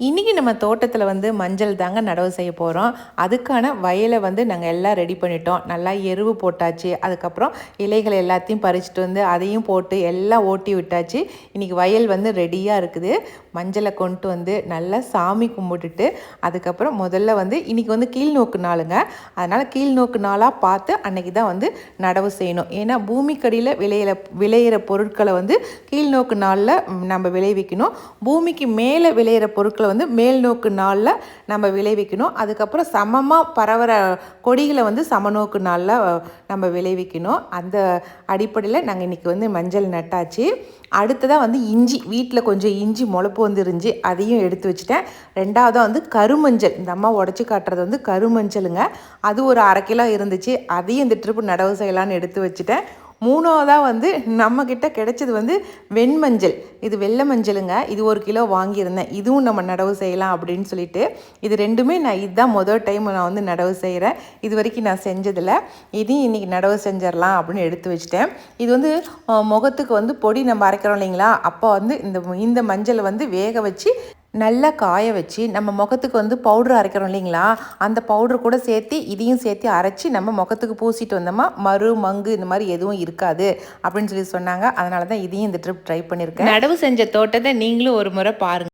இன்றைக்கி நம்ம தோட்டத்தில் வந்து மஞ்சள் தாங்க நடவு செய்ய போகிறோம் அதுக்கான வயலை வந்து நாங்கள் எல்லாம் ரெடி பண்ணிட்டோம். நல்லா எருவு போட்டாச்சு. அதுக்கப்புறம் இலைகள் எல்லாத்தையும் பறிச்சுட்டு வந்து அதையும் போட்டு எல்லாம் ஓட்டி விட்டாச்சு. இன்றைக்கி வயல் வந்து ரெடியாக இருக்குது. மஞ்சளை கொண்டு வந்து நல்லா சாமி கும்பிட்டுட்டு அதுக்கப்புறம் முதல்ல வந்து இன்றைக்கி வந்து கீழ்நோக்கு நாளுங்க. அதனால் கீழ்நோக்கு நாளாக பார்த்து அன்னைக்கு தான் வந்து நடவு செய்யணும். ஏன்னா பூமிக்கடியில் விளையிற விளையிற பொருட்களை வந்து கீழ்நோக்கு நாளில் நம்ம விளைவிக்கணும். பூமிக்கு மேலே விளையிற பொருட்கள் வந்து மேல் நோக்கு நாளில் நம்ம விளைவிக்கணும். அதுக்கப்புறம் சமமாக பரவுற கொடிகளை வந்து சமநோக்கு நாளில் நம்ம விளைவிக்கணும். அந்த அடிப்படையில் நாங்கள் இன்றைக்கி வந்து மஞ்சள் நட்டாச்சு. அடுத்ததாக வந்து இஞ்சி வீட்டில் கொஞ்சம் இஞ்சி முளப்பு வந்துருந்துச்சு அதையும் எடுத்து வச்சுட்டேன். ரெண்டாவதாக வந்து கருமஞ்சள் இந்த அம்மா உடச்சி காட்டுறது வந்து கருமஞ்சளுங்க. அது ஒரு அரை கிலோ இருந்துச்சு அதையும் இந்த ட்ரிப்பு நடவு செய்யலான்னு எடுத்து வச்சுட்டேன். மூணாவதாக வந்து நம்மக்கிட்ட கிடைச்சது வந்து வெண்மஞ்சள். இது வெள்ளை மஞ்சளுங்க. இது ஒரு கிலோ வாங்கியிருந்தேன். இதுவும் நம்ம நடவு செய்யலாம் அப்படின்னு சொல்லிட்டு இது ரெண்டுமே நான் இதுதான் முதல் டைம் நான் வந்து நடவு செய்கிறேன் இது வரைக்கும் நான் செஞ்சதில்ல. இதையும் இன்றைக்கி நடவு செஞ்சிடலாம் அப்படின்னு எடுத்து வச்சிட்டேன். இது வந்து முகத்துக்கு வந்து பொடி நம்ம அரைக்கிறோம் இல்லைங்களா? அப்போ வந்து இந்த இந்த மஞ்சளை வந்து வேக வச்சு நல்லா காய வச்சு நம்ம முகத்துக்கு வந்து பவுட்ரு அரைக்கிறோம் இல்லைங்களா? அந்த பவுட்ரு கூட சேர்த்து இதையும் சேர்த்து அரைச்சி நம்ம முகத்துக்கு பூசிட்டு வந்தோமா மறு மங்கு இந்த மாதிரி எதுவும் இருக்காது அப்படின்னு சொல்லி சொன்னாங்க. அதனால தான் இதையும் இந்த ட்ரிப் ட்ரை பண்ணியிருக்கேன். நடவு செஞ்ச தோட்டத்தை நீங்களும் ஒரு முறை பாருங்கள்